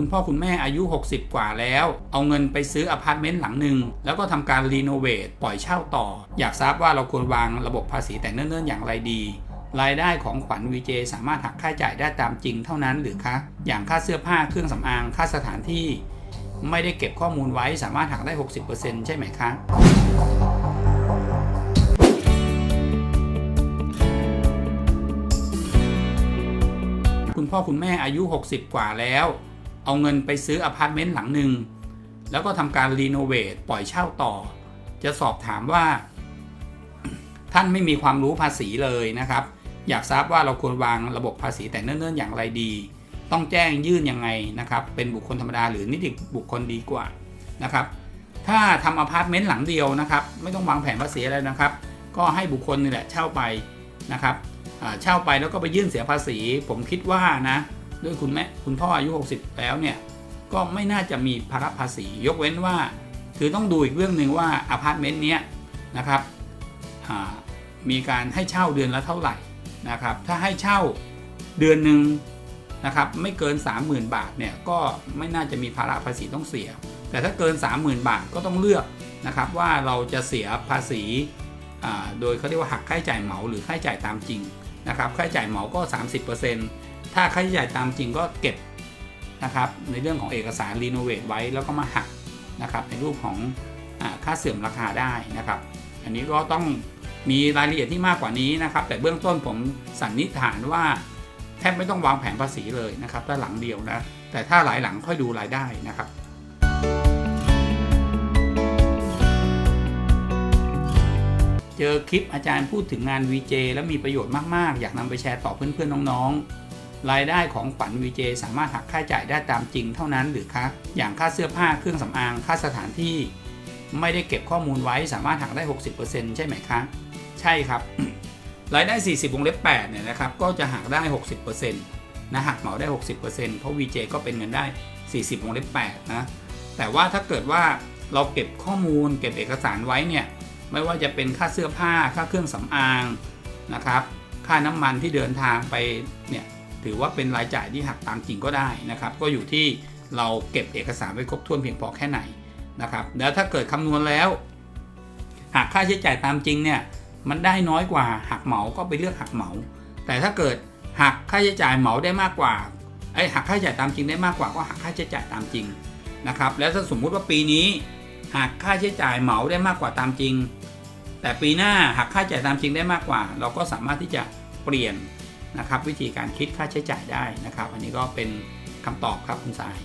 คุณพ่อคุณแม่อายุ 60 กว่าแล้ว เอาเงินไปซื้ออพาร์ตเมนต์หลังหนึ่งแล้วก็ทำการรีโนเวทปล่อยเช่าต่อ อยากทราบว่าเราควรวางระบบภาษีแต่เนิ่นๆอย่างไรดีรายได้ของขวัญวีเจสามารถหักค่าใช้จ่ายได้ตามจริงเท่านั้นหรือคะ อย่างค่าเสื้อผ้าเครื่องสำอางค่าสถานที่ ไม่ได้เก็บข้อมูลไว้สามารถหักได้ 60%ใช่ไหมคะคุณพ่อคุณแม่อายุ 60 กว่าแล้ว เอาเงินไปซื้ออพาร์ตเมนต์หลังหนึ่งแล้วก็ทำการรีโนเวทปล่อยเช่าต่อ จะสอบถามว่า ท่านไม่มีความรู้ภาษีเลยนะครับ อยากทราบว่าเราควรวางระบบภาษีแต่เนิ่นๆอย่างไรดี ต้องแจ้งยื่นยังไงนะครับ เป็นบุคคลธรรมดาหรือนิติบุคคลดีกว่านะครับ ถ้าทำอพาร์ตเมนต์หลังเดียวนะครับ ไม่ต้องวางแผนภาษีอะไรนะครับ ก็ให้บุคคลนี่แหละเช่าไปนะครับเช่าไปแล้วก็ไปยื่นเสียภาษี ผมคิดว่านะ ด้วยคุณแม่คุณพ่ออายุ 60 แล้วเนี่ยก็ไม่น่าจะมีภาระภาษี ยกเว้นว่า คือต้องดูอีกเรื่องหนึ่งว่าอพาร์ตเมนต์เนี้ยนะครับมีการให้เช่าเดือนละเท่าไหร่นะครับถ้าให้เช่าเดือนหนึ่งนะครับไม่เกิน 30,000 บาทเนี่ยก็ไม่น่าจะมีภาระภาษีต้องเสีย แต่ถ้าเกิน 30,000 บาทก็ต้องเลือกนะครับว่าเราจะเสียภาษีโดยเขาเรียกว่าหักค่าใช้จ่ายเหมาหรือค่าใช้จ่ายตามจริงนะครับค่าใช้จ่ายเหมาก็ 30% ถ้าค่าใช้จ่ายตามจริงก็เก็บนะครับในเรื่องของเอกสารรีโนเวทไว้แล้วก็มาหักนะครับในรูปของอค่าเสื่อมราคาได้นะครับ อันนี้ก็ต้องมีรายละเอียดที่มากกว่านี้นะครับ แต่เบื้องต้นผมสันนิษฐานว่าแทบไม่ต้องวางแผนภาษีเลยนะครับถ้าหลังเดียวนะแต่ถ้าหลายหลังค่อยดูรายได้นะครับเจอคลิปอาจารย์พูดถึงงาน VJ แล้วมีประโยชน์มาก ๆ อยากนำไปแชร์ต่อเพื่อน ๆ น้อง ๆ รายได้ของขวัญ VJ สามารถหักค่าใช้จ่ายได้ตามจริงเท่านั้นหรือคะอย่างค่าเสื้อผ้าเครื่องสำอางค่าสถานที่ ไม่ได้เก็บข้อมูลไว้สามารถหักได้ 60%ใช่ไหมคะใช่ครับ รายได้ 40วงเล็บ8เนี่ยนะครับก็จะหักได้ 60%นะหักเหมาได้ 60%เพราะ VJ ก็เป็นเงินได้ 40วงเล็บ8นะแต่ว่าถ้าเกิดว่าเราเก็บข้อมูล เก็บเอกสารไว้เนี่ยไม่ว่าจะเป็นค่าเสื้อผ้าค่าเครื่องสำอางนะครับค่าน้ำมันที่เดินทางไปเนี่ย ถือว่าเป็นรายจ่ายที่หักตามจริงก็ได้นะครับ ก็อยู่ที่เราเก็บเอกสารไว้ครบถ้วนเพียงพอแค่ไหนนะครับ แล้วถ้าเกิดคำนวณแล้ว หากค่าใช้จ่ายตามจริงเนี่ยมันได้น้อยกว่าหักเหมาก็ไปเลือกหักเหมา แต่ถ้าเกิดหักค่าใช้จ่ายเหมาได้มากกว่าไอ้หักค่าใช้จ่ายตามจริงได้มากกว่าก็หักค่าใช้จ่ายตามจริงนะครับ แล้วถ้าสมมุติว่าปีนี้หักค่าใช้จ่ายเหมาได้มากกว่าตามจริง แต่ปีหน้าหักค่าใช้จ่ายตามจริงได้มากกว่า เราก็สามารถที่จะเปลี่ยน นะครับ วิธีการคิดค่าใช้จ่ายได้นะครับ อันนี้ก็เป็นคำตอบครับคุณสาย